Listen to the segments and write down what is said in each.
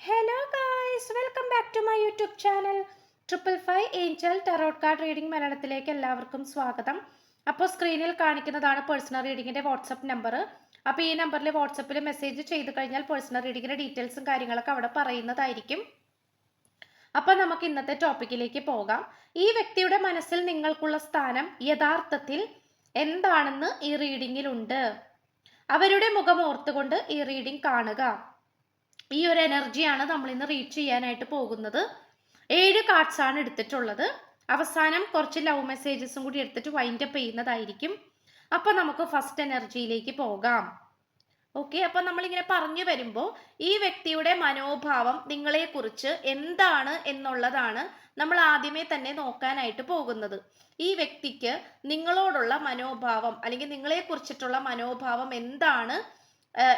Hello guys welcome back to my YouTube channel triple five angel tarot card reading മലയാളത്തിലേക്ക് എല്ലാവർക്കും സ്വാഗതം. അപ്പോൾ സ്ക്രീനിൽ കാണിക്കുന്നതാണ് പേഴ്സണൽ റീഡിങ്ങിന്റെ വാട്സപ്പ് നമ്പർ അപ്പോൾ ഈ നമ്പറിൽ വാട്സപ്പിൽ മെസ്സേജ് ചെയ്ത് കഴിഞ്ഞാൽ പേഴ്സണൽ റീഡിങ്ങിന്റെ ഡീറ്റെയിൽസും കാര്യങ്ങളൊക്കെ അവിടെ പറയുന്നതായിരിക്കും. അപ്പോൾ നമുക്ക് ഇന്നത്തെ ടോപ്പിക്കിലേക്ക് പോകാം. ഈ വ്യക്തിയുടെ മനസ്സിൽ നിങ്ങൾക്കുള്ള സ്ഥാനം യഥാർത്ഥത്തിൽ എന്താണെന്ന് ഈ റീഡിങ്ങിലുണ്ട് അവരുടെ മുഖം ഓർത്തുകൊണ്ട് ഈ റീഡിംഗ് കാണുക. ഈ ഒരു എനർജിയാണ് നമ്മൾ ഇന്ന് റീച്ച് ചെയ്യാനായിട്ട് പോകുന്നത്. ഏഴ് കാർഡ്സ് ആണ് എടുത്തിട്ടുള്ളത്. അവസാനം കുറച്ച് ലവ് മെസ്സേജസും കൂടി എടുത്തിട്ട് വൈൻഡ് അപ്പ് ചെയ്യുന്നതായിരിക്കും. അപ്പോൾ നമുക്ക് ഫസ്റ്റ് എനർജിയിലേക്ക് പോകാം. ഓക്കെ അപ്പം നമ്മളിങ്ങനെ പറഞ്ഞു വരുമ്പോൾ ഈ വ്യക്തിയുടെ മനോഭാവം നിങ്ങളെക്കുറിച്ച് എന്താണ് എന്നുള്ളതാണ് നമ്മൾ ആദ്യമേ തന്നെ നോക്കാനായിട്ട് പോകുന്നത്. ഈ വ്യക്തിക്ക് നിങ്ങളോടുള്ള മനോഭാവം അല്ലെങ്കിൽ നിങ്ങളെക്കുറിച്ചിട്ടുള്ള മനോഭാവം എന്താണ്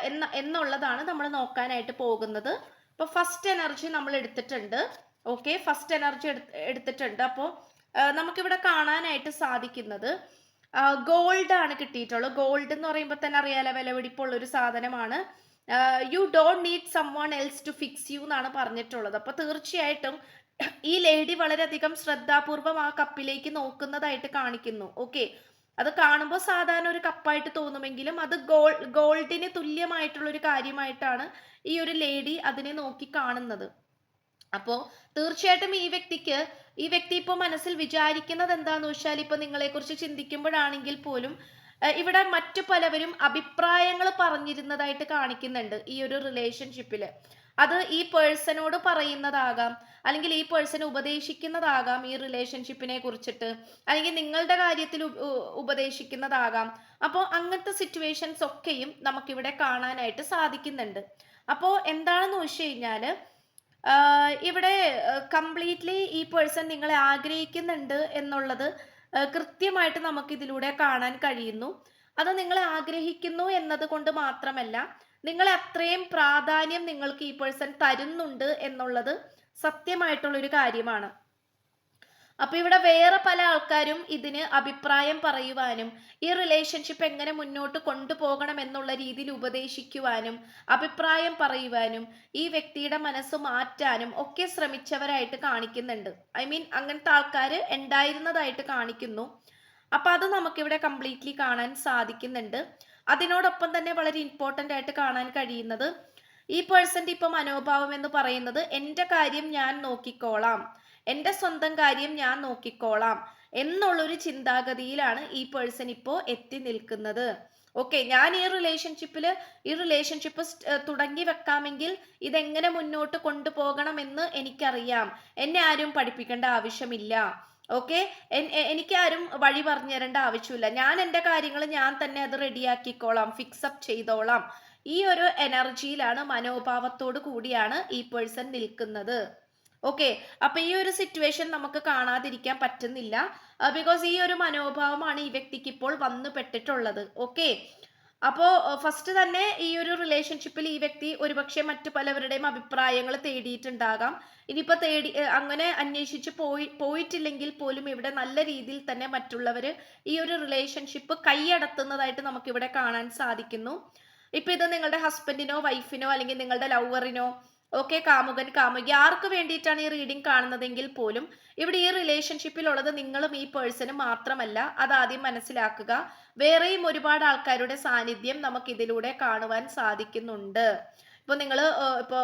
എന്ന എന്നുള്ളതാണ് നമ്മൾ നോക്കാനായിട്ട് പോകുന്നത്. അപ്പോൾ ഫസ്റ്റ് എനർജി നമ്മൾ എടുത്തിട്ടുണ്ട്. ഓക്കെ ഫസ്റ്റ് എനർജി എടുത്തിട്ടുണ്ട്. അപ്പോൾ നമുക്കിവിടെ കാണാനായിട്ട് സാധിക്കുന്നത് ഗോൾഡ് ആണ് കിട്ടിയിട്ടുള്ളത്. ഗോൾഡ് എന്ന് പറയുമ്പോൾ തന്നെ അറിയാലോ വിലപിടിപ്പുള്ള ഒരു സാധനമാണ്. You don't need someone else to fix you എന്നാണ് പറഞ്ഞിട്ടുള്ളത്. അപ്പോൾ തീർച്ചയായിട്ടും ഈ ലേഡി വളരെയധികം ശ്രദ്ധാപൂർവം ആ കപ്പിലേക്ക് നോക്കുന്നതായിട്ട് കാണിക്കുന്നു. ഓക്കെ അത് കാണുമ്പോൾ സാധാരണ ഒരു കപ്പായിട്ട് തോന്നുമെങ്കിലും അത് ഗോൾ ഗോൾഡിന് തുല്യമായിട്ടുള്ള ഒരു കാര്യമായിട്ടാണ് ഈ ഒരു ലേഡി അതിനെ നോക്കി കാണുന്നത്. അപ്പോൾ തീർച്ചയായിട്ടും ഈ വ്യക്തിക്ക് ഈ വ്യക്തി ഇപ്പോൾ മനസ്സിൽ വിചാരിക്കുന്നത് എന്താന്ന് വെച്ചാൽ ഇപ്പോൾ നിങ്ങളെക്കുറിച്ച് ചിന്തിക്കുമ്പോഴാണെങ്കിൽ പോലും ഇവിടെ മറ്റു പലവരും അഭിപ്രായങ്ങൾ പറഞ്ഞിരുന്നതായിട്ട് കാണിക്കുന്നുണ്ട് ഈ ഒരു റിലേഷൻഷിപ്പിൽ അത് ഈ പേഴ്സണോട് പറയുന്നതാകാം. അല്ലെങ്കിൽ ഈ പേഴ്സൺ ഉപദേശിക്കുന്നതാകാം ഈ റിലേഷൻഷിപ്പിനെ കുറിച്ചിട്ട്. അല്ലെങ്കിൽ നിങ്ങളുടെ കാര്യത്തിൽ ഉപദേശിക്കുന്നതാകാം. അപ്പോൾ അങ്ങനത്തെ സിറ്റുവേഷൻസ് ഒക്കെയും നമുക്കിവിടെ കാണാനായിട്ട് സാധിക്കുന്നുണ്ട്. അപ്പോൾ എന്താണെന്ന് വെച്ച് കഴിഞ്ഞാൽ ഇവിടെ കംപ്ലീറ്റ്ലി ഈ പേഴ്സൺ നിങ്ങളെ ആഗ്രഹിക്കുന്നുണ്ട് എന്നുള്ളത് കൃത്യമായിട്ട് നമുക്ക് ഇതിലൂടെ കാണാൻ കഴിയുന്നു. അത് നിങ്ങളെ ആഗ്രഹിക്കുന്നു എന്നത് കൊണ്ട് മാത്രമല്ല നിങ്ങളെ അത്രയും പ്രാധാന്യം നിങ്ങൾക്ക് ഈ പേഴ്സൺ തരുന്നുണ്ട് എന്നുള്ളത് സത്യമായിട്ടുള്ളൊരു കാര്യമാണ്. അപ്പൊ ഇവിടെ വേറെ പല ആൾക്കാരും ഇതിന് അഭിപ്രായം പറയുവാനും ഈ റിലേഷൻഷിപ്പ് എങ്ങനെ മുന്നോട്ട് കൊണ്ടുപോകണം എന്നുള്ള രീതിയിൽ ഉപദേശിക്കുവാനും അഭിപ്രായം പറയുവാനും ഈ വ്യക്തിയുടെ മനസ്സ് മാറ്റാനും ഒക്കെ ശ്രമിച്ചവരായിട്ട് കാണിക്കുന്നുണ്ട്. ഐ മീൻ അങ്ങനത്തെ ആൾക്കാർ ഉണ്ടായിരുന്നതായിട്ട് കാണിക്കുന്നു. അപ്പൊ അത് നമുക്കിവിടെ കംപ്ലീറ്റ്ലി കാണാൻ സാധിക്കുന്നുണ്ട്. അതിനോടൊപ്പം തന്നെ വളരെ ഇമ്പോർട്ടന്റ് ആയിട്ട് കാണാൻ കഴിയുന്നത് ഈ പേഴ്സന്റെ ഇപ്പം മനോഭാവം എന്ന് പറയുന്നത് എന്റെ കാര്യം ഞാൻ നോക്കിക്കോളാം എന്റെ സ്വന്തം കാര്യം ഞാൻ നോക്കിക്കോളാം എന്നുള്ളൊരു ചിന്താഗതിയിലാണ് ഈ പേഴ്സൺ ഇപ്പോൾ എത്തി നിൽക്കുന്നത്. ഓക്കെ ഞാൻ ഈ റിലേഷൻഷിപ്പിൽ ഈ റിലേഷൻഷിപ്പ് തുടങ്ങി വെക്കാമെങ്കിൽ ഇതെങ്ങനെ മുന്നോട്ട് കൊണ്ടുപോകണമെന്ന് എനിക്കറിയാം. എന്നെ ആരും പഠിപ്പിക്കേണ്ട ആവശ്യമില്ല. ഓക്കെ? എനിക്ക് ആരും വഴി പറഞ്ഞു തരേണ്ട ആവശ്യമില്ല. ഞാൻ എന്റെ കാര്യങ്ങൾ ഞാൻ തന്നെ അത് റെഡിയാക്കിക്കോളാം. ഫിക്സപ്പ് ചെയ്തോളാം. ഈ ഒരു എനർജിയിലാണ് മനോഭാവത്തോട് കൂടിയാണ് ഈ പേഴ്സൺ നിൽക്കുന്നത്. ഓക്കെ? അപ്പൊ ഈ ഒരു സിറ്റുവേഷൻ നമുക്ക് കാണാതിരിക്കാൻ പറ്റുന്നില്ല. ബിക്കോസ് ഈ ഒരു മനോഭാവമാണ് ഈ വ്യക്തിക്ക് ഇപ്പോൾ വന്നു പെട്ടിട്ടുള്ളത് ഓക്കെ? അപ്പോൾ ഫസ്റ്റ് തന്നെ ഈ ഒരു റിലേഷൻഷിപ്പിൽ ഈ വ്യക്തി ഒരുപക്ഷെ മറ്റു പലവരുടെയും അഭിപ്രായങ്ങൾ തേടിയിട്ടുണ്ടാകാം. ഇനിയിപ്പോൾ തേടി അങ്ങനെ അന്വേഷിച്ച് പോയി പോയിട്ടില്ലെങ്കിൽ പോലും ഇവിടെ നല്ല രീതിയിൽ തന്നെ മറ്റുള്ളവർ ഈ ഒരു റിലേഷൻഷിപ്പ് കൈയടത്തുന്നതായിട്ട് നമുക്കിവിടെ കാണാൻ സാധിക്കുന്നു. ഇപ്പൊ ഇത് നിങ്ങളുടെ ഹസ്ബൻഡിനോ വൈഫിനോ അല്ലെങ്കിൽ നിങ്ങളുടെ ലവറിനോ ഓക്കെ കാമുകൻ കാമുകി ആർക്ക് വേണ്ടിയിട്ടാണ് ഈ റീഡിംഗ് കാണുന്നതെങ്കിൽ പോലും ഇവിടെ ഈ റിലേഷൻഷിപ്പിൽ ഉള്ളത് നിങ്ങളും ഈ പേഴ്സണും മാത്രമല്ല. അതാദ്യം മനസ്സിലാക്കുക വേറെയും ഒരുപാട് ആൾക്കാരുടെ സാന്നിധ്യം നമുക്ക് ഇതിലൂടെ കാണുവാൻ സാധിക്കുന്നുണ്ട്. ഇപ്പോൾ നിങ്ങൾ ഇപ്പോൾ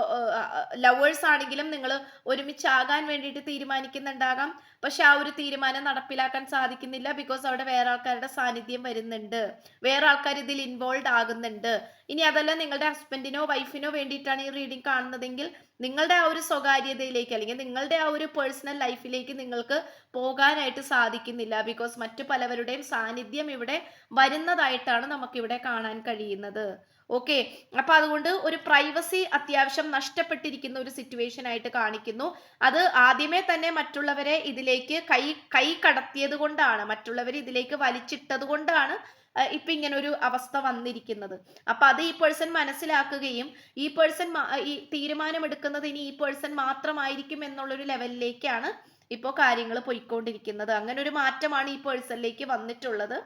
ലവേഴ്സ് ആണെങ്കിലും നിങ്ങൾ ഒരുമിച്ചാകാൻ വേണ്ടിയിട്ട് തീരുമാനിക്കുന്നുണ്ടാകാം. പക്ഷെ ആ ഒരു തീരുമാനം നടപ്പിലാക്കാൻ സാധിക്കുന്നില്ല ബിക്കോസ് അവിടെ വേറെ ആൾക്കാരുടെ സാന്നിധ്യം വരുന്നുണ്ട്. വേറെ ആൾക്കാർ ഇതിൽ ഇൻവോൾവ് ആകുന്നുണ്ട്. ഇനി അതല്ല നിങ്ങളുടെ ഹസ്ബൻഡിനോ വൈഫിനോ വേണ്ടിയിട്ടാണ് ഈ റീഡിംഗ് കാണുന്നതെങ്കിൽ നിങ്ങളുടെ ആ ഒരു സ്വകാര്യതയിലേക്ക് അല്ലെങ്കിൽ നിങ്ങളുടെ ആ ഒരു പേഴ്സണൽ ലൈഫിലേക്ക് നിങ്ങൾക്ക് പോകാനായിട്ട് സാധിക്കുന്നില്ല ബിക്കോസ് മറ്റു പലവരുടെയും സാന്നിധ്യം ഇവിടെ വരുന്നതായിട്ടാണ് നമുക്കിവിടെ കാണാൻ കഴിയുന്നത്. ഓക്കെ. അപ്പൊ അതുകൊണ്ട് ഒരു പ്രൈവസി അത്യാവശ്യം നഷ്ടപ്പെട്ടിരിക്കുന്ന ഒരു സിറ്റുവേഷൻ ആയിട്ട് കാണിക്കുന്നു. അത് ആദ്യമേ തന്നെ മറ്റുള്ളവരെ ഇതിലേക്ക് കൈ കൈ കടത്തിയത് കൊണ്ടാണ്. മറ്റുള്ളവർ ഇതിലേക്ക് വലിച്ചിട്ടത് കൊണ്ടാണ് ഇപ്പൊ ഇങ്ങനെ ഒരു അവസ്ഥ വന്നിരിക്കുന്നത്. അപ്പൊ അത് ഈ പേഴ്സൺ മനസ്സിലാക്കുകയും ഈ പേഴ്സൺ ഈ തീരുമാനമെടുക്കുന്നത് ഇനി ഈ പേഴ്സൺ മാത്രമായിരിക്കും എന്നുള്ളൊരു ലെവലിലേക്കാണ് ഇപ്പോൾ കാര്യങ്ങൾ പോയിക്കൊണ്ടിരിക്കുന്നത്. അങ്ങനെ ഒരു മാറ്റമാണ് ഈ പേഴ്സണിലേക്ക് വന്നിട്ടുള്ളത്.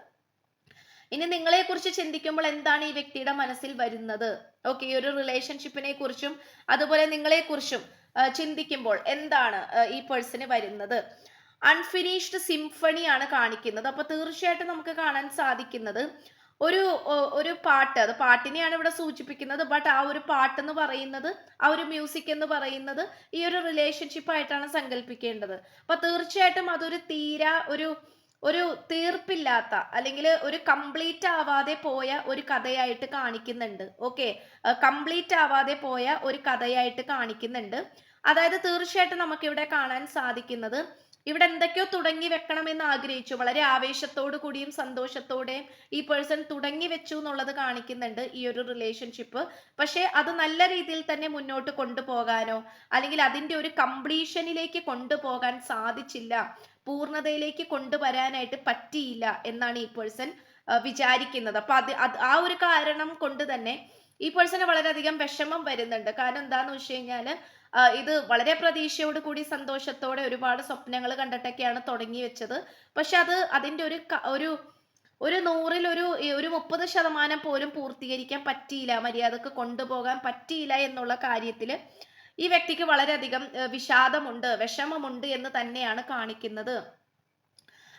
ഇനി നിങ്ങളെ കുറിച്ച് ചിന്തിക്കുമ്പോൾ എന്താണ് ഈ വ്യക്തിയുടെ മനസ്സിൽ വരുന്നത്? ഓക്കെ ഈ ഒരു റിലേഷൻഷിപ്പിനെ കുറിച്ചും അതുപോലെ നിങ്ങളെ കുറിച്ചും ചിന്തിക്കുമ്പോൾ എന്താണ് ഈ പേഴ്സന് വരുന്നത്? അൺഫിനിഷ്ഡ് സിംഫണിയാണ് കാണിക്കുന്നത്. അപ്പൊ തീർച്ചയായിട്ടും നമുക്ക് കാണാൻ സാധിക്കുന്നത് ഒരു ഒരു പാട്ട്. അത് പാട്ടിനെയാണ് ഇവിടെ സൂചിപ്പിക്കുന്നത്. ബട്ട് ആ ഒരു പാട്ട് എന്ന് പറയുന്നത് ആ ഒരു മ്യൂസിക് എന്ന് പറയുന്നത് ഈ ഒരു റിലേഷൻഷിപ്പ് ആയിട്ടാണ് സങ്കല്പിക്കേണ്ടത് അപ്പൊ തീർച്ചയായിട്ടും അതൊരു തീരാ ഒരു ഒരു തീർപ്പില്ലാത്ത അല്ലെങ്കിൽ ഒരു കംപ്ലീറ്റ് ആവാതെ പോയ ഒരു കഥയായിട്ട് കാണിക്കുന്നുണ്ട്. ഓക്കെ കംപ്ലീറ്റ് ആവാതെ പോയ ഒരു കഥയായിട്ട് കാണിക്കുന്നുണ്ട്. അതായത് തീർച്ചയായിട്ടും നമുക്ക് ഇവിടെ കാണാൻ സാധിക്കുന്നത് ഇവിടെ എന്തൊക്കെയോ തുടങ്ങി വെക്കണമെന്ന് ആഗ്രഹിച്ചു. വളരെ ആവേശത്തോടു കൂടിയും സന്തോഷത്തോടെയും ഈ പേഴ്സൺ തുടങ്ങി വെച്ചു എന്നുള്ളത് കാണിക്കുന്നുണ്ട് ഈ ഒരു റിലേഷൻഷിപ്പ് പക്ഷേ അത് നല്ല രീതിയിൽ തന്നെ മുന്നോട്ട് കൊണ്ടുപോകാനോ അല്ലെങ്കിൽ അതിന്റെ ഒരു കംപ്ലീഷനിലേക്ക് കൊണ്ടുപോകാൻ സാധിച്ചില്ല. പൂർണതയിലേക്ക് കൊണ്ടുവരാനായിട്ട് പറ്റിയില്ല എന്നാണ് ഈ പേഴ്സൺ വിചാരിക്കുന്നത്. അപ്പൊ അത് ആ ഒരു കാരണം കൊണ്ട് തന്നെ ഈ പേഴ്സണ് വളരെയധികം വിഷമം വരുന്നുണ്ട്. കാരണം എന്താന്ന് വെച്ച് കഴിഞ്ഞാൽ ഇത് വളരെ പ്രതീക്ഷയോട് കൂടി സന്തോഷത്തോടെ ഒരുപാട് സ്വപ്നങ്ങൾ കണ്ടിട്ടൊക്കെയാണ് തുടങ്ങി വെച്ചത്. പക്ഷെ അത് അതിന്റെ ഒരു ഒരു ഒരു നൂറിൽ ഒരു ഒരു മുപ്പത് ശതമാനം പോലും പൂർത്തീകരിക്കാൻ പറ്റിയില്ല. മര്യാദയ്ക്ക് കൊണ്ടുപോകാൻ പറ്റിയില്ല എന്നുള്ള കാര്യത്തിൽ ഈ വ്യക്തിക്ക് വളരെയധികം വിഷാദമുണ്ട് വിഷമമുണ്ട് എന്ന് തന്നെയാണ് കാണിക്കുന്നത്.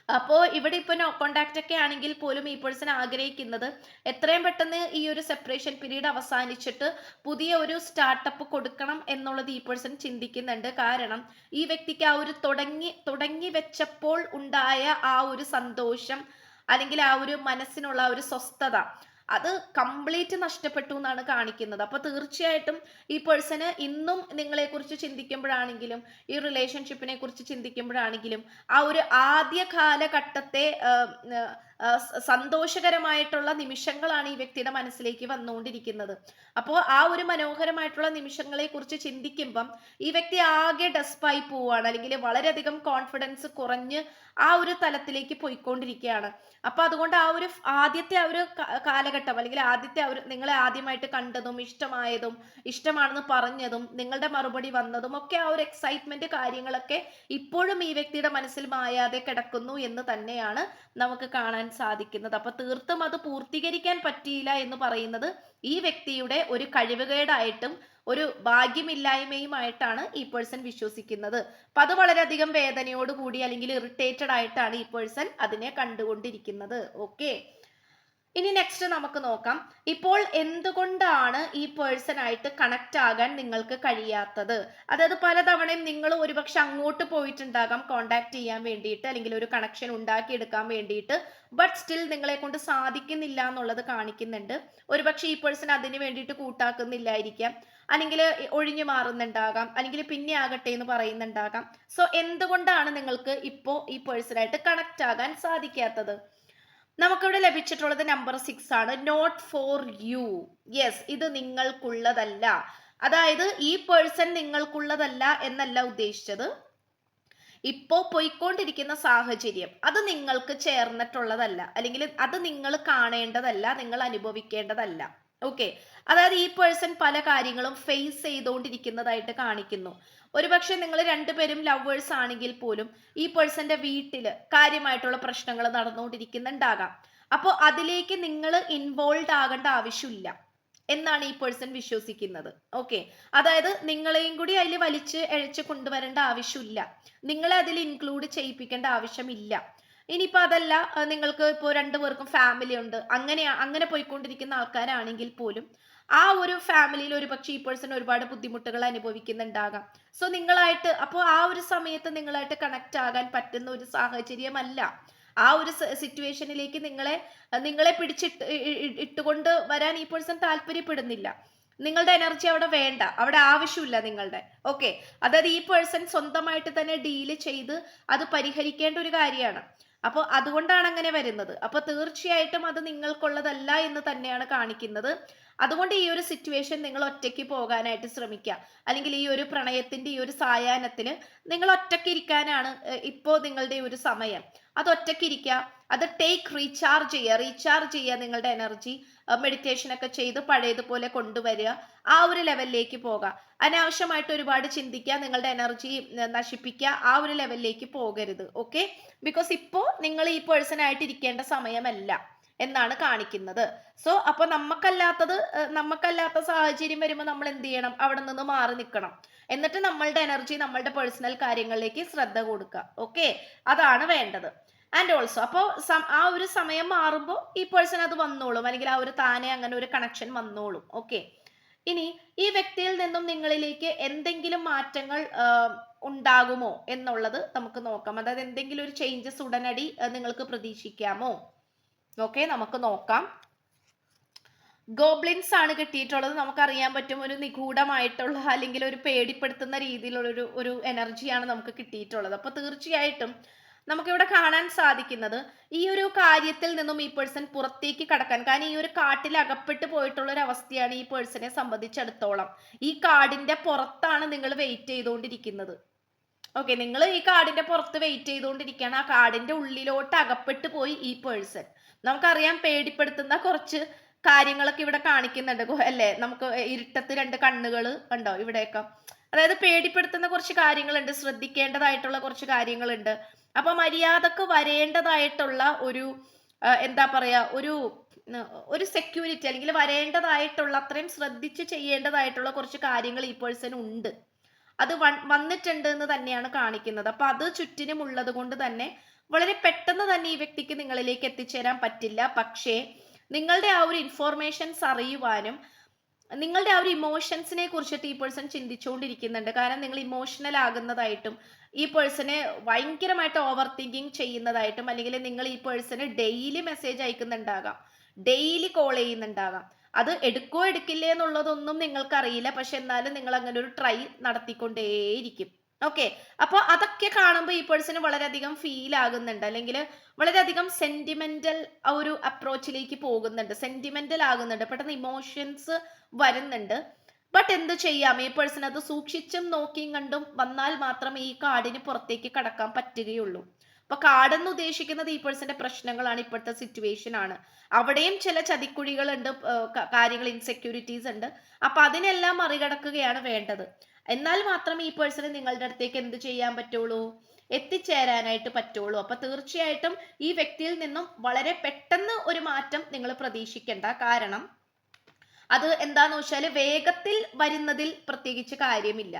അപ്പോൾ ഇവിടെ ഇപ്പോൾ നോ കോണ്ടാക്ട് ഒക്കെ ആണെങ്കിൽ പോലും ഈ പേഴ്സൺ ആഗ്രഹിക്കുന്നത് എത്രയും പെട്ടെന്ന് ഈ ഒരു സെപ്പറേഷൻ പീരീഡ് അവസാനിച്ചിട്ട് പുതിയ ഒരു സ്റ്റാർട്ടപ്പ് കൊടുക്കണം എന്നുള്ളത് ഈ പേഴ്സൺ ചിന്തിക്കുന്നുണ്ട്. കാരണം ഈ വ്യക്തിക്ക് ആ ഒരു തുടങ്ങി തുടങ്ങി വെച്ചപ്പോൾ ഉണ്ടായ ആ ഒരു സന്തോഷം അല്ലെങ്കിൽ ആ ഒരു മനസ്സിനുള്ള ഒരു സ്വസ്ഥത അത് കംപ്ലീറ്റ് നഷ്ടപ്പെട്ടു എന്നാണ് കാണിക്കുന്നത്. അപ്പൊ തീർച്ചയായിട്ടും ഈ പേഴ്സണ് ഇന്നും നിങ്ങളെ കുറിച്ച് ചിന്തിക്കുമ്പോഴാണെങ്കിലും ഈ റിലേഷൻഷിപ്പിനെ കുറിച്ച് ചിന്തിക്കുമ്പോഴാണെങ്കിലും ആ ഒരു ആദ്യ കാലഘട്ടത്തെ സന്തോഷകരമായിട്ടുള്ള നിമിഷങ്ങളാണ് ഈ വ്യക്തിയുടെ മനസ്സിലേക്ക് വന്നുകൊണ്ടിരിക്കുന്നത്. അപ്പോൾ ആ ഒരു മനോഹരമായിട്ടുള്ള നിമിഷങ്ങളെ കുറിച്ച് ചിന്തിക്കുമ്പം ഈ വ്യക്തി ആകെ ഡെസ്പായി പോവുകയാണ്. അല്ലെങ്കിൽ വളരെയധികം കോൺഫിഡൻസ് കുറഞ്ഞ് ആ ഒരു തലത്തിലേക്ക് പോയിക്കൊണ്ടിരിക്കുകയാണ്. അപ്പൊ അതുകൊണ്ട് ആ ഒരു ആദ്യത്തെ ആ ഒരു കാലഘട്ടം അല്ലെങ്കിൽ ആദ്യത്തെ ആ ഒരു നിങ്ങളെ ആദ്യമായിട്ട് കണ്ടതും ഇഷ്ടമായതും ഇഷ്ടമാണെന്ന് പറഞ്ഞതും നിങ്ങളുടെ മറുപടി വന്നതും ഒക്കെ ആ ഒരു എക്സൈറ്റ്മെന്റ് കാര്യങ്ങളൊക്കെ ഇപ്പോഴും ഈ വ്യക്തിയുടെ മനസ്സിൽ മായാതെ കിടക്കുന്നു എന്ന് തന്നെയാണ് നമുക്ക് കാണാൻ സാധിക്കുന്നത്. അപ്പൊ തീർത്തും അത് പൂർത്തീകരിക്കാൻ പറ്റിയില്ല എന്ന് പറയുന്നത് ഈ വ്യക്തിയുടെ ഒരു കഴിവുകേടായിട്ടും ഒരു ഭാഗ്യമില്ലായ്മയുമായിട്ടാണ് ഈ പേഴ്സൺ വിശ്വസിക്കുന്നത്. അപ്പൊ അത് വളരെയധികം വേദനയോടുകൂടി അല്ലെങ്കിൽ ഇറിറ്റേറ്റഡ് ആയിട്ടാണ് ഈ പേഴ്സൺ അതിനെ കണ്ടുകൊണ്ടിരിക്കുന്നത്. ഓക്കെ. ഇനി നെക്സ്റ്റ് നമുക്ക് നോക്കാം. ഇപ്പോൾ എന്തുകൊണ്ടാണ് ഈ പേഴ്സൺ ആയിട്ട് കണക്ട് ആകാൻ നിങ്ങൾക്ക് കഴിയാത്തത്? അതായത് പലതവണയും നിങ്ങൾ ഒരുപക്ഷെ അങ്ങോട്ട് പോയിട്ടുണ്ടാകാം കോണ്ടാക്ട് ചെയ്യാൻ വേണ്ടിയിട്ട് അല്ലെങ്കിൽ ഒരു കണക്ഷൻ ഉണ്ടാക്കിയെടുക്കാൻ വേണ്ടിയിട്ട് ബട്ട് സ്റ്റിൽ നിങ്ങളെ കൊണ്ട് സാധിക്കുന്നില്ല എന്നുള്ളത് കാണിക്കുന്നുണ്ട്. ഒരുപക്ഷെ ഈ പേഴ്സൺ അതിന് വേണ്ടിയിട്ട് കൂട്ടാക്കുന്നില്ലായിരിക്കാം. അല്ലെങ്കിൽ ഒഴിഞ്ഞു മാറുന്നുണ്ടാകാം അല്ലെങ്കിൽ പിന്നെ ആകട്ടെ എന്ന് പറയുന്നുണ്ടാകാം. സോ എന്തുകൊണ്ടാണ് നിങ്ങൾക്ക് ഇപ്പോൾ ഈ പേഴ്സണായിട്ട് കണക്ട് ആകാൻ സാധിക്കാത്തത്? നമുക്കിവിടെ ലഭിച്ചിട്ടുള്ളത് നമ്പർ സിക്സ് ആണ്. നോട്ട് ഫോർ യു യെസ് ഇത് നിങ്ങൾക്കുള്ളതല്ല. അതായത് ഈ പേഴ്സൺ നിങ്ങൾക്കുള്ളതല്ല എന്നല്ല ഉദ്ദേശിച്ചത്. ഇപ്പോ പോയിക്കൊണ്ടിരിക്കുന്ന സാഹചര്യം അത് നിങ്ങൾക്ക് ചേർന്നിട്ടുള്ളതല്ല. അല്ലെങ്കിൽ അത് നിങ്ങൾ കാണേണ്ടതല്ല നിങ്ങൾ അനുഭവിക്കേണ്ടതല്ല. ഓക്കെ അതായത് ഈ പേഴ്സൺ പല കാര്യങ്ങളും ഫേസ് ചെയ്തുകൊണ്ടിരിക്കുന്നതായിട്ട് കാണിക്കുന്നു. ഒരുപക്ഷെ നിങ്ങൾ രണ്ടുപേരും ലവേഴ്സ് ആണെങ്കിൽ പോലും ഈ പേഴ്സന്റെ വീട്ടിൽ കാര്യമായിട്ടുള്ള പ്രശ്നങ്ങൾ നടന്നുകൊണ്ടിരിക്കുന്നുണ്ടാകാം. അപ്പോൾ അതിലേക്ക് നിങ്ങൾ ഇൻവോൾവ് ആകേണ്ട ആവശ്യമില്ല എന്നാണ് ഈ പേഴ്സൺ വിശ്വസിക്കുന്നത്. ഓക്കെ അതായത് നിങ്ങളെയും കൂടി അതിൽ വലിച്ച് എഴച്ച് കൊണ്ടുവരേണ്ട ആവശ്യമില്ല. നിങ്ങളെ അതിൽ ഇൻക്ലൂഡ് ചെയ്യിപ്പിക്കേണ്ട ആവശ്യമില്ല. ഇനിയിപ്പോൾ അതല്ല നിങ്ങൾക്ക് ഇപ്പോൾ രണ്ടുപേർക്കും ഫാമിലി ഉണ്ട്. അങ്ങനെ അങ്ങനെ പോയിക്കൊണ്ടിരിക്കുന്ന ആൾക്കാരാണെങ്കിൽ പോലും ആ ഒരു ഫാമിലിയിൽ ഒരു പക്ഷേ ഈ പേഴ്സൺ ഒരുപാട് ബുദ്ധിമുട്ടുകൾ അനുഭവിക്കുന്നുണ്ടാകാം. സോ നിങ്ങളായിട്ട് അപ്പോൾ ആ ഒരു സമയത്ത് നിങ്ങളായിട്ട് കണക്ട് ആകാൻ പറ്റുന്ന ഒരു സാഹചര്യമല്ല. ആ ഒരു സിറ്റുവേഷനിലേക്ക് നിങ്ങളെ നിങ്ങളെ പിടിച്ചിട്ട് ഇട്ടുകൊണ്ട് വരാൻ ഈ പേഴ്സൺ താല്പര്യപ്പെടുന്നില്ല. നിങ്ങളുടെ എനർജി അവിടെ വേണ്ട. അവിടെ ആവശ്യമില്ല നിങ്ങളുടെ. ഓക്കെ അതായത് ഈ പേഴ്സൺ സ്വന്തമായിട്ട് തന്നെ ഡീൽ ചെയ്ത് അത് പരിഹരിക്കേണ്ട ഒരു കാര്യമാണ്. അപ്പോൾ അതുകൊണ്ടാണ് അങ്ങനെ വരുന്നത്. അപ്പോൾ തീർച്ചയായിട്ടും അത് നിങ്ങൾക്കുള്ളതല്ല എന്ന് തന്നെയാണ് കാണിക്കുന്നത്. അതുകൊണ്ട് ഈ ഒരു സിറ്റുവേഷൻ നിങ്ങൾ ഒറ്റയ്ക്ക് പോകാനായിട്ട് ശ്രമിക്കുക. അല്ലെങ്കിൽ ഈ ഒരു പ്രണയത്തിന്റെ ഈ ഒരു സായാഹ്നത്തിൽ നിങ്ങൾ ഒറ്റയ്ക്ക് ഇരിക്കാനാണ് ഇപ്പോൾ നിങ്ങളുടെ ഒരു സമയം. അത് ഒറ്റയ്ക്ക് ഇരിക്കുക. അത് ടേക്ക് റീചാർജ് ചെയ്യുക. റീചാർജ് ചെയ്യുക നിങ്ങളുടെ എനർജി മെഡിറ്റേഷൻ ഒക്കെ ചെയ്ത് പഴയതുപോലെ കൊണ്ടുവരിക. ആ ഒരു ലെവലിലേക്ക് പോകാം. അനാവശ്യമായിട്ട് ഒരുപാട് ചിന്തിക്കുക നിങ്ങളുടെ എനർജി നശിപ്പിക്കുക ആ ഒരു ലെവലിലേക്ക് പോകരുത്. ഓക്കെ ബിക്കോസ് ഇപ്പോൾ നിങ്ങൾ ഈ പേഴ്സൺ ആയിട്ട് ഇരിക്കേണ്ട സമയമല്ല എന്നാണ് കാണിക്കുന്നത്. സോ അപ്പൊ നമുക്കല്ലാത്തത് നമുക്കല്ലാത്ത സാഹചര്യം വരുമ്പോൾ നമ്മൾ എന്ത് ചെയ്യണം? അവിടെ നിന്ന് മാറി നിൽക്കണം. എന്നിട്ട് നമ്മളുടെ എനർജി നമ്മളുടെ പേഴ്സണൽ കാര്യങ്ങളിലേക്ക് ശ്രദ്ധ കൊടുക്കുക. ഓക്കെ അതാണ് വേണ്ടത്. ആൻഡ് ഓൾസോ അപ്പോൾ ആ ഒരു സമയം മാറുമ്പോൾ ഈ പേഴ്സൺ അത് വന്നോളും. അല്ലെങ്കിൽ ആ ഒരു താനെ അങ്ങനെ ഒരു കണക്ഷൻ വന്നോളും. ഓക്കെ ഇനി ഈ വ്യക്തിയിൽ നിന്നും നിങ്ങളിലേക്ക് എന്തെങ്കിലും മാറ്റങ്ങൾ ഉണ്ടാകുമോ എന്നുള്ളത് നമുക്ക് നോക്കാം. അതായത് എന്തെങ്കിലും ഒരു ചേഞ്ചസ് ഉടനടി നിങ്ങൾക്ക് പ്രതീക്ഷിക്കാമോ? ഓക്കെ നമുക്ക് നോക്കാം. ഗോബ്ലിൻസ് ആണ് കിട്ടിയിട്ടുള്ളത്. നമുക്കറിയാൻ പറ്റും ഒരു നിഗൂഢമായിട്ടുള്ള അല്ലെങ്കിൽ ഒരു പേടിപ്പെടുത്തുന്ന രീതിയിലുള്ള ഒരു ഒരു എനർജിയാണ് നമുക്ക് കിട്ടിയിട്ടുള്ളത്. അപ്പൊ തീർച്ചയായിട്ടും നമുക്കിവിടെ കാണാൻ സാധിക്കുന്നത് ഈ ഒരു കാര്യത്തിൽ നിന്നും ഈ പേഴ്സൺ പുറത്തേക്ക് കടക്കാൻ. കാരണം ഈ ഒരു കാട്ടിൽ അകപ്പെട്ട് പോയിട്ടുള്ള ഒരു അവസ്ഥയാണ് ഈ പേഴ്സണെ സംബന്ധിച്ചിടത്തോളം. ഈ കാടിന്റെ പുറത്താണ് നിങ്ങൾ വെയിറ്റ് ചെയ്തുകൊണ്ടിരിക്കുന്നത്. ഓക്കെ നിങ്ങൾ ഈ കാടിന്റെ പുറത്ത് വെയിറ്റ് ചെയ്തുകൊണ്ടിരിക്കുകയാണ്. ആ കാടിന്റെ ഉള്ളിലോട്ട് അകപ്പെട്ട് പോയി ഈ പേഴ്സൺ നമുക്കറിയാം പേടിപ്പെടുത്തുന്ന കുറച്ച് കാര്യങ്ങളൊക്കെ ഇവിടെ കാണിക്കുന്നുണ്ട്. അല്ലേ? നമുക്ക് ഇരുട്ടത്ത് രണ്ട് കണ്ണുകൾ ഉണ്ടോ ഇവിടെയൊക്കെ? അതായത് പേടിപ്പെടുത്തുന്ന കുറച്ച് കാര്യങ്ങളുണ്ട്. ശ്രദ്ധിക്കേണ്ടതായിട്ടുള്ള കുറച്ച് കാര്യങ്ങളുണ്ട്. അപ്പൊ മര്യാദയ്ക്ക് വരേണ്ടതായിട്ടുള്ള ഒരു എന്താ പറയാ ഒരു ഒരു സെക്യൂരിറ്റി അല്ലെങ്കിൽ വരേണ്ടതായിട്ടുള്ള അത്രയും ശ്രദ്ധിച്ച് ചെയ്യേണ്ടതായിട്ടുള്ള കുറച്ച് കാര്യങ്ങൾ ഈ പേഴ്സൺ ഉണ്ട്. അത് വന്നിട്ടുണ്ട് എന്ന് തന്നെയാണ് കാണിക്കുന്നത്. അപ്പൊ അത് ചുറ്റിനും ഉള്ളത് കൊണ്ട് തന്നെ വളരെ പെട്ടെന്ന് തന്നെ ഈ വ്യക്തിക്ക് നിങ്ങളിലേക്ക് എത്തിച്ചേരാൻ പറ്റില്ല. പക്ഷേ നിങ്ങളുടെ ആ ഒരു ഇൻഫോർമേഷൻസ് അറിയുവാനും നിങ്ങളുടെ ആ ഒരു ഇമോഷൻസിനെ കുറിച്ചിട്ട് ഈ പേഴ്സൺ ചിന്തിച്ചുകൊണ്ടിരിക്കുന്നുണ്ട്. കാരണം നിങ്ങൾ ഇമോഷണൽ ആകുന്നതായിട്ടും ഈ പേഴ്സണെ ഭയങ്കരമായിട്ട് ഓവർ തിങ്കിങ് ചെയ്യുന്നതായിട്ടും അല്ലെങ്കിൽ നിങ്ങൾ ഈ പേഴ്സണ് ഡെയിലി മെസ്സേജ് അയക്കുന്നുണ്ടാകാം. ഡെയിലി കോൾ ചെയ്യുന്നുണ്ടാകാം. അത് എടുക്കോ എടുക്കില്ലേ എന്നുള്ളതൊന്നും നിങ്ങൾക്ക് അറിയില്ല പക്ഷെ എന്നാലും നിങ്ങൾ അങ്ങനെ ഒരു ട്രൈ നടത്തിക്കൊണ്ടേയിരിക്കും. ഓക്കെ അപ്പോൾ അതൊക്കെ കാണുമ്പോൾ ഈ പേഴ്സണ് വളരെയധികം ഫീൽ ആകുന്നുണ്ട്. അല്ലെങ്കിൽ വളരെയധികം സെന്റിമെന്റൽ ഒരു അപ്രോച്ചിലേക്ക് പോകുന്നുണ്ട്. സെന്റിമെന്റൽ ആകുന്നുണ്ട്. പെട്ടെന്ന് ഇമോഷൻസ് വരുന്നുണ്ട്. ബട്ട് എന്ത് ചെയ്യാം? ഈ പേഴ്സൺ അത് സൂക്ഷിച്ചും നോക്കിയും കണ്ടും വന്നാൽ മാത്രമേ ഈ കാടിന് പുറത്തേക്ക് കടക്കാൻ പറ്റുകയുള്ളൂ. അപ്പൊ കാടെന്ന് ഉദ്ദേശിക്കുന്നത് ഈ പേഴ്സന്റെ പ്രശ്നങ്ങളാണ് ഇപ്പോഴത്തെ സിറ്റുവേഷൻ ആണ്. അവിടെയും ചില ചതിക്കുഴികളുണ്ട് കാര്യങ്ങൾ ഇൻസെക്യൂരിറ്റീസ് ഉണ്ട്. അപ്പൊ അതിനെല്ലാം മറികടക്കുകയാണ് വേണ്ടത്. എന്നാൽ മാത്രം ഈ പേഴ്സണ് നിങ്ങളുടെ അടുത്തേക്ക് എന്ത് ചെയ്യാൻ പറ്റുള്ളൂ? എത്തിച്ചേരാനായിട്ട് പറ്റുള്ളൂ. അപ്പൊ തീർച്ചയായിട്ടും ഈ വ്യക്തിയിൽ നിന്നും വളരെ പെട്ടെന്ന് ഒരു മാറ്റം നിങ്ങൾ പ്രതീക്ഷിക്കേണ്ട കാരണം അത് എന്താന്ന് വെച്ചാൽ വേഗത്തിൽ വരുന്നതിൽ പ്രത്യേകിച്ച് കാര്യമില്ല.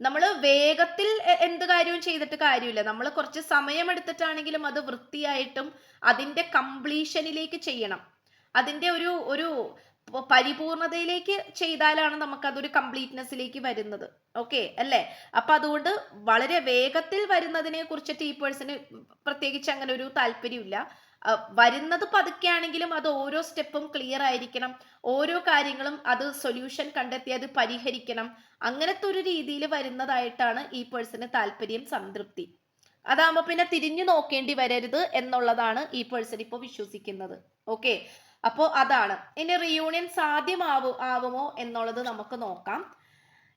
നമ്മൾ വേഗത്തിൽ എന്ത് കാര്യവും ചെയ്തിട്ട് കാര്യമില്ല. നമ്മൾ കുറച്ച് സമയമെടുത്തിട്ടാണെങ്കിലും അത് വൃത്തിയായിട്ടും അതിന്റെ കംപ്ലീഷനിലേക്ക് ചെയ്യണം. അതിന്റെ ഒരു ഒരു പരിപൂർണതയിലേക്ക് ചെയ്താലാണ് നമുക്ക് അതൊരു കംപ്ലീറ്റ്നെസ്സിലേക്ക് വരുന്നത്. ഓക്കെ അല്ലേ? അപ്പൊ അതുകൊണ്ട് വളരെ വേഗത്തിൽ വരുന്നതിനെ കുറിച്ചിട്ട് ഈ പേഴ്സണ് പ്രത്യേകിച്ച് അങ്ങനെ ഒരു താല്പര്യമില്ല. വരുന്നത് പതുക്കെയാണെങ്കിലും അത് ഓരോ സ്റ്റെപ്പും ക്ലിയർ ആയിരിക്കണം. ഓരോ കാര്യങ്ങളും അത് സൊല്യൂഷൻ കണ്ടെത്തി അത് പരിഹരിക്കണം. അങ്ങനത്തെ ഒരു രീതിയിൽ വരുന്നതായിട്ടാണ് ഈ പേഴ്സണ് താല്പര്യം സംതൃപ്തി. അതാകുമ്പോൾ പിന്നെ തിരിഞ്ഞു നോക്കേണ്ടി വരരുത് എന്നുള്ളതാണ് ഈ പേഴ്സൺ ഇപ്പോൾ വിശ്വസിക്കുന്നത്. ഓക്കെ അപ്പോൾ അതാണ്. ഇനി റിയൂണിയൻ സാധ്യമാവു ആവുമോ എന്നുള്ളത് നമുക്ക് നോക്കാം.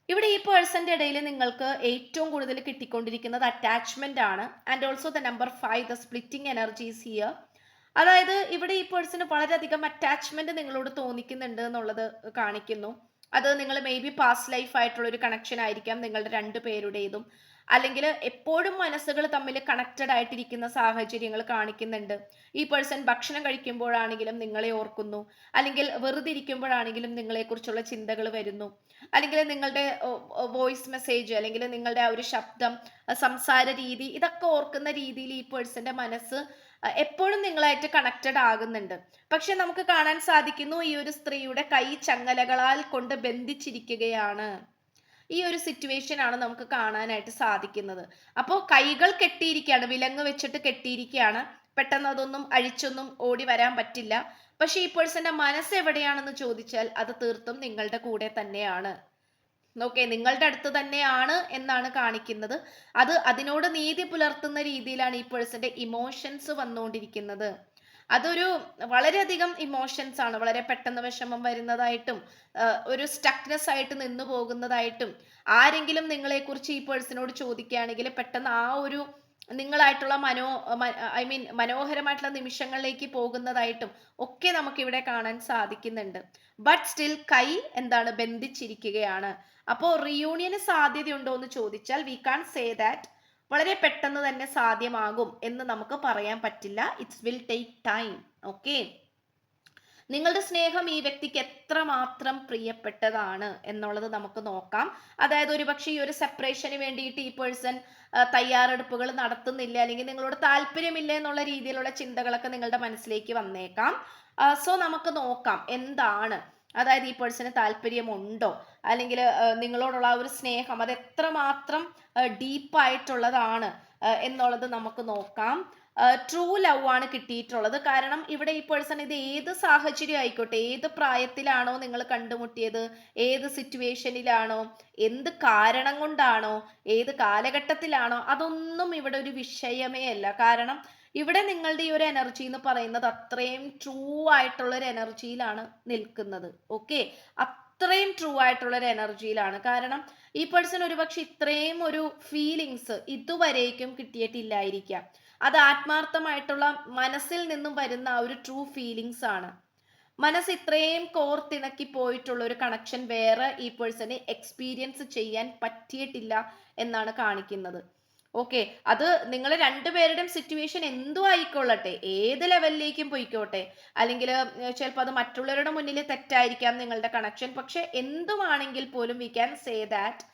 ഇവിടെ ഈ പേഴ്സന്റെ ഇടയിൽ നിങ്ങൾക്ക് ഏറ്റവും കൂടുതൽ കിട്ടിക്കൊണ്ടിരിക്കുന്നത് അറ്റാച്ച്മെന്റ് ആണ്. And also the number five the splitting energies here അതായത് ഇവിടെ ഈ പേഴ്സണ് വളരെയധികം അറ്റാച്ച്മെന്റ് നിങ്ങളോട് തോന്നിക്കുന്നുണ്ട് എന്നുള്ളത് കാണിക്കുന്നു. അത് നിങ്ങൾ മേ ബി പാസ്റ്റ് ലൈഫ് ആയിട്ടുള്ള ഒരു കണക്ഷൻ ആയിരിക്കാം നിങ്ങളുടെ രണ്ടു പേരുടേതും. അല്ലെങ്കിൽ എപ്പോഴും മനസ്സുകൾ തമ്മിൽ കണക്റ്റഡ് ആയിട്ടിരിക്കുന്ന സാഹചര്യങ്ങൾ കാണിക്കുന്നുണ്ട്. ഈ പേഴ്സൺ ഭക്ഷണം കഴിക്കുമ്പോഴാണെങ്കിലും നിങ്ങളെ ഓർക്കുന്നു. അല്ലെങ്കിൽ വെറുതെ ഇരിക്കുമ്പോഴാണെങ്കിലും നിങ്ങളെക്കുറിച്ചുള്ള ചിന്തകൾ വരുന്നു. അല്ലെങ്കിൽ നിങ്ങളുടെ വോയിസ് മെസ്സേജ് അല്ലെങ്കിൽ നിങ്ങളുടെ ആ ഒരു ശബ്ദം സംസാര രീതി ഇതൊക്കെ ഓർക്കുന്ന രീതിയിൽ ഈ പേഴ്സന്റെ മനസ്സ് എപ്പോഴും നിങ്ങളായിട്ട് കണക്റ്റഡ് ആകുന്നുണ്ട്. പക്ഷെ നമുക്ക് കാണാൻ സാധിക്കുന്നു ഈ ഒരു സ്ത്രീയുടെ കൈ ചങ്ങലകളാൽ കൊണ്ട് ബന്ധിച്ചിരിക്കുകയാണ്. ഈ ഒരു സിറ്റുവേഷൻ ആണ് നമുക്ക് കാണാനായിട്ട് സാധിക്കുന്നത്. അപ്പോൾ കൈകൾ കെട്ടിയിരിക്കുകയാണ് വിലങ്ങ് വെച്ചിട്ട് കെട്ടിയിരിക്കുകയാണ്. പെട്ടെന്ന് അതൊന്നും അഴിച്ചൊന്നും ഓടി വരാൻ പറ്റില്ല. പക്ഷെ ഈ പേഴ്സന്റെ മനസ്സ് എവിടെയാണെന്ന് ചോദിച്ചാൽ അത് തീർത്തും നിങ്ങളുടെ കൂടെ തന്നെയാണ്. ഓക്കെ നിങ്ങളുടെ അടുത്ത് തന്നെയാണ് എന്നാണ് കാണിക്കുന്നത്. അത് അതിനോട് നീതി പുലർത്തുന്ന രീതിയിലാണ് ഈ പേഴ്സന്റെ ഇമോഷൻസ് വന്നുകൊണ്ടിരിക്കുന്നത്. അതൊരു വളരെയധികം ഇമോഷൻസ് ആണ്. വളരെ പെട്ടെന്ന് വിഷമം വരുന്നതായിട്ടും ഒരു സ്റ്റക്നെസ് ആയിട്ട് നിന്നു പോകുന്നതായിട്ടും ആരെങ്കിലും നിങ്ങളെക്കുറിച്ച് ഈ പേഴ്സണോട് ചോദിക്കുകയാണെങ്കിൽ പെട്ടെന്ന് ആ ഒരു നിങ്ങളായിട്ടുള്ള മനോ ഐ മീൻ മനോഹരമായിട്ടുള്ള നിമിഷങ്ങളിലേക്ക് പോകുന്നതായിട്ടും ഒക്കെ നമുക്ക് ഇവിടെ കാണാൻ സാധിക്കുന്നുണ്ട്. ബട്ട് സ്റ്റിൽ കൈ എന്താണ് ബന്ധിച്ചിരിക്കുകയാണ്. അപ്പോൾ റിയൂണിയന് സാധ്യതയുണ്ടോ എന്ന് ചോദിച്ചാൽ വി കാൺ സേ ദാറ്റ് വളരെ പെട്ടെന്ന് തന്നെ സാധ്യമാകും എന്ന് നമുക്ക് പറയാൻ പറ്റില്ല. It's will take time okay നിങ്ങളുടെ സ്നേഹം ഈ വ്യക്തിക്ക് എത്രമാത്രം പ്രിയപ്പെട്ടതാണ് എന്നുള്ളത് നമുക്ക് നോക്കാം. അതായത് ഒരുപക്ഷെ ഈ ഒരു സെപ്പറേഷന് വേണ്ടിയിട്ട് ഈ പേഴ്സൺ തയ്യാറെടുപ്പുകൾ നടത്തുന്നില്ല അല്ലെങ്കിൽ നിങ്ങളോട് താല്പര്യമില്ല എന്നുള്ള രീതിയിലുള്ള ചിന്തകളൊക്കെ നിങ്ങളുടെ മനസ്സിലേക്ക് വന്നേക്കാം. സോ നമുക്ക് നോക്കാം എന്താണ്. അതായത് ഈ പേഴ്സിന് താല്പര്യമുണ്ടോ? അല്ലെങ്കിൽ നിങ്ങളോടുള്ള ആ ഒരു സ്നേഹം അത് എത്രമാത്രം ഡീപ്പായിട്ടുള്ളതാണ് എന്നുള്ളത് നമുക്ക് നോക്കാം. ട്രൂ ലവ് ആണ് കിട്ടിയിട്ടുള്ളത്. കാരണം ഇവിടെ ഈ പേഴ്സൺ ഇത് ഏത് സാഹചര്യം ആയിക്കോട്ടെ ഏത് പ്രായത്തിലാണോ നിങ്ങൾ കണ്ടുമുട്ടിയത് ഏത് സിറ്റുവേഷനിലാണോ എന്ത് കാരണം കൊണ്ടാണോ ഏത് കാലഘട്ടത്തിലാണോ അതൊന്നും ഇവിടെ ഒരു വിഷയമേ അല്ല. കാരണം ഇവിടെ നിങ്ങളുടെ ഈ ഒരു എനർജി എന്ന് പറയുന്നത് അത്രയും ട്രൂ ആയിട്ടുള്ള ഒരു എനർജിയിലാണ് നിൽക്കുന്നത്. ഓക്കെ അത്രയും ട്രൂ ആയിട്ടുള്ള ഒരു എനർജിയിലാണ് കാരണം ഈ പേഴ്സൺ ഒരുപക്ഷെ ഇത്രയും ഒരു ഫീലിങ്സ് ഇതുവരേക്കും കിട്ടിയിട്ടില്ലായിരിക്കാം. അത് ആത്മാർത്ഥമായിട്ടുള്ള മനസ്സിൽ നിന്നും വരുന്ന ആ ഒരു ട്രൂ ഫീലിങ്സ് ആണ്. മനസ്സ് ഇത്രയും കോർത്തിണക്കി പോയിട്ടുള്ള ഒരു കണക്ഷൻ വേറെ ഈ പേഴ്സണ് എക്സ്പീരിയൻസ് ചെയ്യാൻ പറ്റിയിട്ടില്ല എന്നാണ് കാണിക്കുന്നത്. ഓക്കെ അത് നിങ്ങൾ രണ്ടുപേരുടെയും സിറ്റുവേഷൻ എന്തോ ആയിക്കൊള്ളട്ടെ ഏത് ലെവലിലേക്കും പോയിക്കോട്ടെ. അല്ലെങ്കിൽ ചിലപ്പോൾ അത് മറ്റുള്ളവരുടെ മുന്നിൽ തെറ്റായിരിക്കാം നിങ്ങളുടെ കണക്ഷൻ പക്ഷെ എന്തുമാണെങ്കിൽ പോലും വി ക്യാൻ സേ ദാറ്റ്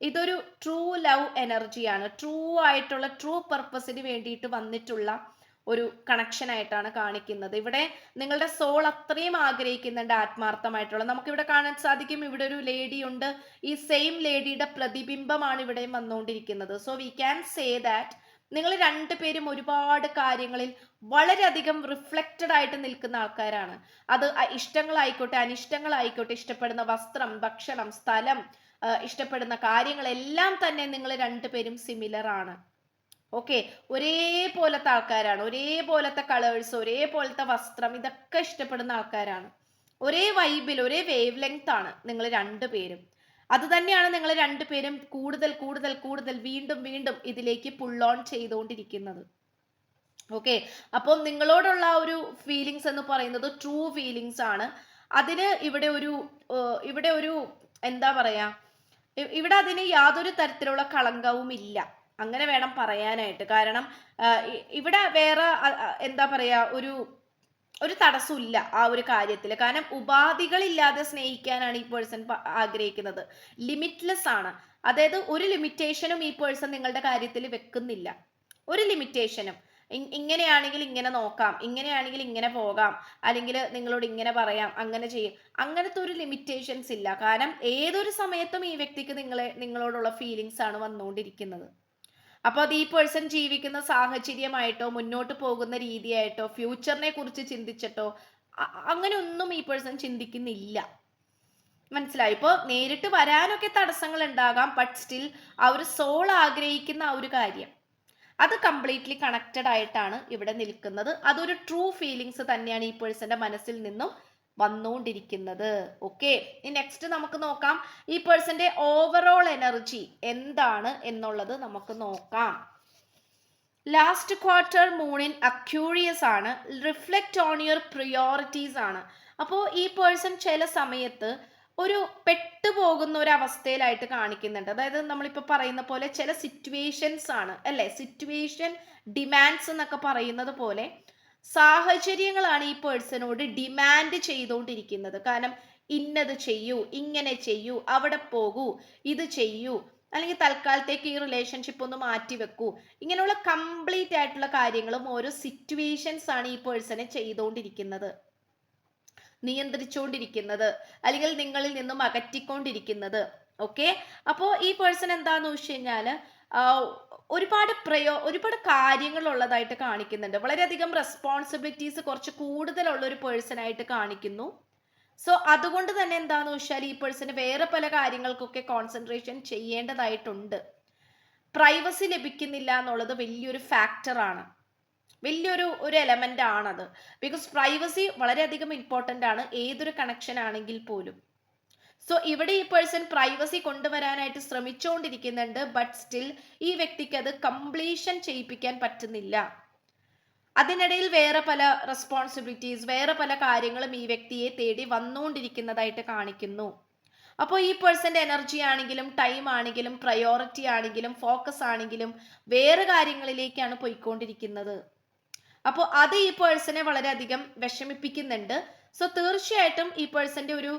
ഇതൊരു ട്രൂ ലവ് എനർജിയാണ് ട്രൂ ആയിട്ടുള്ള ട്രൂ പർപ്പസിന് വേണ്ടിയിട്ട് വന്നിട്ടുള്ള ഒരു കണക്ഷൻ ആയിട്ടാണ് കാണിക്കുന്നത്. ഇവിടെ നിങ്ങളുടെ സോൾ അത്രയും ആഗ്രഹിക്കുന്നുണ്ട് ആത്മാർത്ഥമായിട്ടുള്ള. നമുക്കിവിടെ കാണാൻ സാധിക്കും ഇവിടെ ഒരു ലേഡി ഉണ്ട്. ഈ സെയിം ലേഡിയുടെ പ്രതിബിംബമാണ് ഇവിടെയും വന്നുകൊണ്ടിരിക്കുന്നത്. So we can say that നിങ്ങൾ രണ്ടുപേരും ഒരുപാട് കാര്യങ്ങളിൽ വളരെയധികം റിഫ്ലക്റ്റഡ് ആയിട്ട് നിൽക്കുന്ന ആൾക്കാരാണ്. അത് ഇഷ്ടങ്ങളായിക്കോട്ടെ അനിഷ്ടങ്ങളായിക്കോട്ടെ ഇഷ്ടപ്പെടുന്ന വസ്ത്രം ഭക്ഷണം സ്ഥലം ഇഷ്ടപ്പെടുന്ന കാര്യങ്ങളെല്ലാം തന്നെ നിങ്ങൾ രണ്ടുപേരും സിമിലർ ആണ്. ഓക്കെ ഒരേപോലത്തെ ആൾക്കാരാണ്. ഒരേപോലത്തെ കളേഴ്സ് ഒരേപോലത്തെ വസ്ത്രം ഇതൊക്കെ ഇഷ്ടപ്പെടുന്ന ആൾക്കാരാണ്. ഒരേ വൈബിൽ ഒരേ വേവ് ലെങ്ത് ആണ് നിങ്ങൾ രണ്ടുപേരും. അത് തന്നെയാണ് നിങ്ങൾ രണ്ടുപേരും കൂടുതൽ കൂടുതൽ കൂടുതൽ വീണ്ടും വീണ്ടും ഇതിലേക്ക് പുൾ ഓൺ ചെയ്തുകൊണ്ടിരിക്കുന്നത്. ഓക്കെ അപ്പോൾ നിങ്ങളോടുള്ള ഒരു ഫീലിങ്സ് എന്ന് പറയുന്നത് ട്രൂ ഫീലിങ്സ് ആണ്. അതിന് ഇവിടെ ഒരു ഇവിടെ ഒരു എന്താ പറയാ ഇവിടെ അതിന് യാതൊരു തരത്തിലുള്ള കളങ്കവും ഇല്ല. അങ്ങനെ വേണം പറയാനായിട്ട്. കാരണം ഇവിടെ വേറെ എന്താ പറയാ ഒരു ഒരു തടസ്സമില്ല ആ ഒരു കാര്യത്തിൽ കാരണം ഉപാധികളില്ലാതെ സ്നേഹിക്കാനാണ് ഈ പേഴ്സൺ ആഗ്രഹിക്കുന്നത്. ലിമിറ്റ്ലെസ് ആണ്. അതായത് ഒരു ലിമിറ്റേഷനും ഈ പേഴ്സൺ നിങ്ങളുടെ കാര്യത്തിൽ വെക്കുന്നില്ല. ഒരു ലിമിറ്റേഷനും. ഇങ്ങനെയാണെങ്കിൽ ഇങ്ങനെ നോക്കാം ഇങ്ങനെയാണെങ്കിൽ ഇങ്ങനെ പോകാം അല്ലെങ്കിൽ നിങ്ങളോട് ഇങ്ങനെ പറയാം അങ്ങനെ ചെയ്യും. അങ്ങനത്തെ ഒരു ലിമിറ്റേഷൻസ് ഇല്ല. കാരണം ഏതൊരു സമയത്തും ഈ വ്യക്തിക്ക് നിങ്ങളെ നിങ്ങളോടുള്ള ഫീലിങ്സ് ആണ് വന്നുകൊണ്ടിരിക്കുന്നത്. അപ്പോൾ അത് ഈ പേഴ്സൺ ജീവിക്കുന്ന സാഹചര്യമായിട്ടോ മുന്നോട്ട് പോകുന്ന രീതിയായിട്ടോ ഫ്യൂച്ചറിനെ കുറിച്ച് ചിന്തിച്ചിട്ടോ അങ്ങനെ ഒന്നും ഈ പേഴ്സൺ ചിന്തിക്കുന്നില്ല. മനസ്സിലായി? ഇപ്പോൾ നേരിട്ട് വരാനൊക്കെ തടസ്സങ്ങൾ ഉണ്ടാകാം ബട്ട് സ്റ്റിൽ ആ ഒരു സോൾ ആഗ്രഹിക്കുന്ന ആ ഒരു കാര്യം. അത് കംപ്ലീറ്റ്ലി കണക്റ്റഡ് ആയിട്ടാണ് ഇവിടെ നിൽക്കുന്നത്. അതൊരു ട്രൂ ഫീലിങ്സ് തന്നെയാണ് ഈ പേഴ്സന്റെ മനസ്സിൽ നിന്നും വന്നുകൊണ്ടിരിക്കുന്നത്. ഓക്കെ നെക്സ്റ്റ് നമുക്ക് നോക്കാം. ഈ പേഴ്സന്റെ ഓവറോൾ എനർജി എന്താണ് എന്നുള്ളത് നമുക്ക് നോക്കാം. Last quarter moon in Aquarius ആണ്. റിഫ്ലക്റ്റ് ഓൺ യുവർ പ്രിയോറിറ്റീസ് ആണ്. അപ്പോൾ ഈ പേഴ്സൺ ചില സമയത്ത് ഒരു പെട്ടുപോകുന്ന ഒരു അവസ്ഥയിലായിട്ട് കാണിക്കുന്നുണ്ട്. അതായത് നമ്മളിപ്പോൾ പറയുന്ന പോലെ ചില സിറ്റുവേഷൻസ് ആണ് അല്ലേ? സിറ്റുവേഷൻ ഡിമാൻഡ്സ് എന്നൊക്കെ പറയുന്നത് പോലെ സാഹചര്യങ്ങളാണ് ഈ പേഴ്സണോട് ഡിമാൻഡ് ചെയ്തുകൊണ്ടിരിക്കുന്നത്. കാരണം ഇന്നത് ചെയ്യൂ ഇങ്ങനെ ചെയ്യൂ അവിടെ പോകൂ ഇത് ചെയ്യൂ അല്ലെങ്കിൽ തൽക്കാലത്തേക്ക് ഈ റിലേഷൻഷിപ്പ് ഒന്ന് മാറ്റി വെക്കൂ. ഇങ്ങനെയുള്ള കംപ്ലീറ്റ് ആയിട്ടുള്ള കാര്യങ്ങളും ഓരോ സിറ്റുവേഷൻസ് ആണ് ഈ പേഴ്സണെ ചെയ്തുകൊണ്ടിരിക്കുന്നത്. നിയന്ത്രിച്ചുകൊണ്ടിരിക്കുന്നത് അല്ലെങ്കിൽ നിങ്ങളിൽ നിന്നും അകറ്റിക്കൊണ്ടിരിക്കുന്നത്. ഓക്കെ അപ്പോൾ ഈ പേഴ്സൺ എന്താന്ന് വെച്ച് കഴിഞ്ഞാൽ ഒരുപാട് പ്രയോ ഒരുപാട് കാര്യങ്ങൾ ഉള്ളതായിട്ട് കാണിക്കുന്നുണ്ട്. വളരെയധികം റെസ്പോൺസിബിലിറ്റീസ് കുറച്ച് കൂടുതലുള്ള ഒരു പേഴ്സൺ ആയിട്ട് കാണിക്കുന്നു. സോ അതുകൊണ്ട് തന്നെ എന്താന്ന് വെച്ചാൽ ഈ പേഴ്സണ് വേറെ പല കാര്യങ്ങൾക്കൊക്കെ കോൺസെൻട്രേഷൻ ചെയ്യേണ്ടതായിട്ടുണ്ട്. പ്രൈവസി ലഭിക്കുന്നില്ല എന്നുള്ളത് വലിയൊരു ഫാക്ടറാണ് വലിയൊരു ഒരു എലമെന്റ് ആണത്. ബിക്കോസ് പ്രൈവസി വളരെയധികം ഇമ്പോർട്ടന്റ് ആണ്. ഏതൊരു കണക്ഷൻ ആണെങ്കിൽ പോലും. സോ ഇവിടെ ഈ പേഴ്സൺ പ്രൈവസി കൊണ്ടുവരാനായിട്ട് ശ്രമിച്ചുകൊണ്ടിരിക്കുന്നുണ്ട് ബട്ട് സ്റ്റിൽ ഈ വ്യക്തിക്ക് അത് കംപ്ലീഷൻ ചെയ്യിപ്പിക്കാൻ പറ്റുന്നില്ല. അതിനിടയിൽ വേറെ പല റെസ്പോൺസിബിലിറ്റീസ് വേറെ പല കാര്യങ്ങളും ഈ വ്യക്തിയെ തേടി വന്നുകൊണ്ടിരിക്കുന്നതായിട്ട് കാണിക്കുന്നു. അപ്പോൾ ഈ പേഴ്സന്റെ എനർജി ആണെങ്കിലും ടൈം ആണെങ്കിലും പ്രയോറിറ്റി ആണെങ്കിലും ഫോക്കസ് ആണെങ്കിലും വേറെ കാര്യങ്ങളിലേക്കാണ് പോയിക്കൊണ്ടിരിക്കുന്നത്. അപ്പോൾ അത് ഈ പേഴ്സണെ വളരെയധികം വിഷമിപ്പിക്കുന്നുണ്ട്. സോ തീർച്ചയായിട്ടും ഈ പേഴ്സന്റെ ഒരു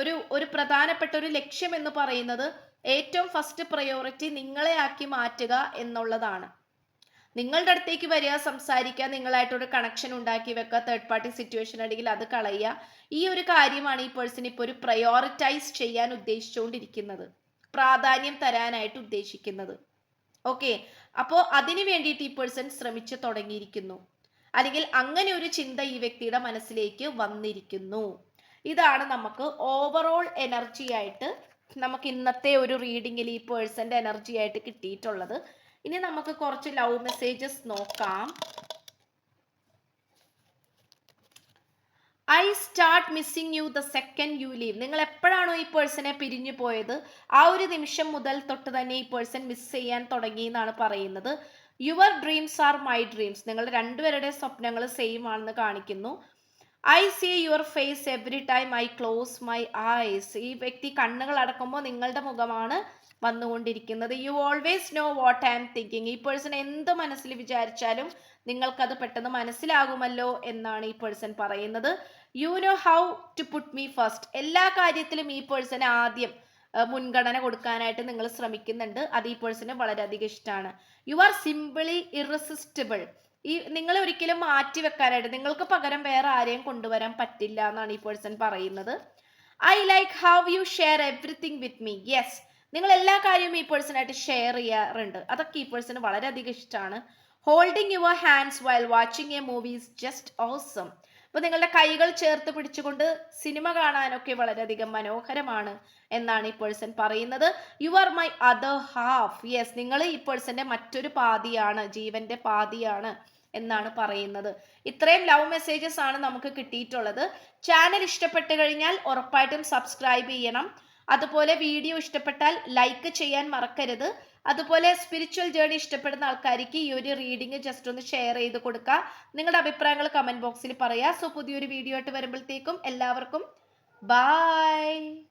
ഒരു ഒരു പ്രധാനപ്പെട്ട ഒരു ലക്ഷ്യം എന്ന് പറയുന്നത് ഏറ്റവും ഫസ്റ്റ് പ്രയോറിറ്റി നിങ്ങളെ ആക്കി മാറ്റുക എന്നുള്ളതാണ്. നിങ്ങളുടെ അടുത്തേക്ക് വരിക സംസാരിക്കുക നിങ്ങളായിട്ടൊരു കണക്ഷൻ ഉണ്ടാക്കി വെക്കുക തേർഡ് പാർട്ടി സിറ്റുവേഷൻ അല്ലെങ്കിൽ അത് കളയുക. ഈ ഒരു കാര്യമാണ് ഈ പേഴ്സൺ ഇപ്പോൾ ഒരു പ്രയോറിറ്റൈസ് ചെയ്യാൻ ഉദ്ദേശിച്ചുകൊണ്ടിരിക്കുന്നത്. പ്രാധാന്യം തരാനായിട്ട് ഉദ്ദേശിക്കുന്നത്. ഓക്കെ. അപ്പോൾ അതിനു വേണ്ടിയിട്ട് ഈ പേഴ്സൺ ശ്രമിച്ചു തുടങ്ങിയിരിക്കുന്നു. അല്ലെങ്കിൽ അങ്ങനെ ഒരു ചിന്ത ഈ വ്യക്തിയുടെ മനസ്സിലേക്ക് വന്നിരിക്കുന്നു. ഇതാണ് നമുക്ക് ഓവറോൾ എനർജി ആയിട്ട് നമുക്ക് ഇന്നത്തെ ഒരു റീഡിങ്ങിൽ ഈ പേഴ്സന്റെ എനർജി ആയിട്ട് കിട്ടിയിട്ടുള്ളത്. ഇനി നമുക്ക് കുറച്ച് ലവ് മെസ്സേജസ് നോക്കാം. I start missing you the second you leave നിങ്ങൾ എപ്പോഴാണോ ഈ പേഴ്സണെ പിരിഞ്ഞു പോയത്? ആ ഒരു നിമിഷം മുതൽ തൊട്ട് തന്നെ ഈ പേഴ്സൺ മിസ് ചെയ്യാൻ തുടങ്ങി എന്നാണ് പറയുന്നത്. Your dreams are my dreams നിങ്ങൾ രണ്ടുപേരുടെ സ്വപ്നങ്ങൾ സെയിം ആണെന്ന് കാണിക്കുന്നു. I see your face every time I close my eyes ഈ വ്യക്തി കണ്ണുകൾ അടക്കുമ്പോൾ നിങ്ങളുടെ മുഖമാണ് വന്നുകൊണ്ടിരിക്കുന്നത്. You always know what I'm thinking ഈ പേഴ്സൺ എന്ത് മനസ്സിൽ വിചാരിച്ചാലും നിങ്ങൾക്കത് പെട്ടെന്ന് മനസ്സിലാകുമല്ലോ എന്നാണ് ഈ പേഴ്സൺ പറയുന്നത്. You know how to put me first എല്ലാ കാര്യത്തിലും ഈ പേഴ്സണെ ആദ്യം മുൻഗണന കൊടുക്കാനായിട്ട് നിങ്ങൾ ശ്രമിക്കുന്നുണ്ട്. അത് ഈ പേഴ്സണ് വളരെയധികം ഇഷ്ടമാണ്. യു ആർ സിംപിളി ഇറസിസ്റ്റബിൾ ഈ നിങ്ങൾ ഒരിക്കലും മാറ്റി വെക്കാനായിട്ട് നിങ്ങൾക്ക് പകരം വേറെ ആരെയും കൊണ്ടുവരാൻ പറ്റില്ല എന്നാണ് ഈ പേഴ്സൺ പറയുന്നത്. I like how you share everything with me yes നിങ്ങൾ എല്ലാ കാര്യവും ഈ പേഴ്സണായിട്ട് ഷെയർ ചെയ്യാറുണ്ട്. അതൊക്കെ ഈ പേഴ്സണ് വളരെയധികം ഇഷ്ടമാണ്. Holding your hands while watching a movies just awesome അപ്പോൾ നിങ്ങളുടെ കൈകൾ ചേർത്ത് പിടിച്ചുകൊണ്ട് സിനിമ കാണാനൊക്കെ വളരെയധികം മനോഹരമാണ് എന്നാണ് ഈ പേഴ്സൺ പറയുന്നത്. You are my other half yes നിങ്ങൾ ഈ പേഴ്സന്റെ മറ്റൊരു പാതിയാണ് ജീവന്റെ പാതിയാണ് എന്നാണ് പറയുന്നത്. ഇത്രയും ലവ് മെസ്സേജസ് ആണ് നമുക്ക് കിട്ടിയിട്ടുള്ളത്. ചാനൽ ഇഷ്ടപ്പെട്ട് കഴിഞ്ഞാൽ ഉറപ്പായിട്ടും സബ്സ്ക്രൈബ് ചെയ്യണം. അതുപോലെ വീഡിയോ ഇഷ്ടപ്പെട്ടാൽ ലൈക്ക് ചെയ്യാൻ മറക്കരുത്. അതുപോലെ സ്പിരിച്വൽ ജേർണി ഇഷ്ടപ്പെടുന്ന ആൾക്കാർക്ക് ഈ ഒരു റീഡിംഗ് ജസ്റ്റ് ഒന്ന് ഷെയർ ചെയ്ത് കൊടുക്കുക നിങ്ങളുടെ അഭിപ്രായങ്ങൾ കമന്റ് ബോക്സിൽ പറയാം. സോ പുതിയൊരു വീഡിയോ ആയിട്ട് വരുമ്പോഴത്തേക്കും എല്ലാവർക്കും ബൈ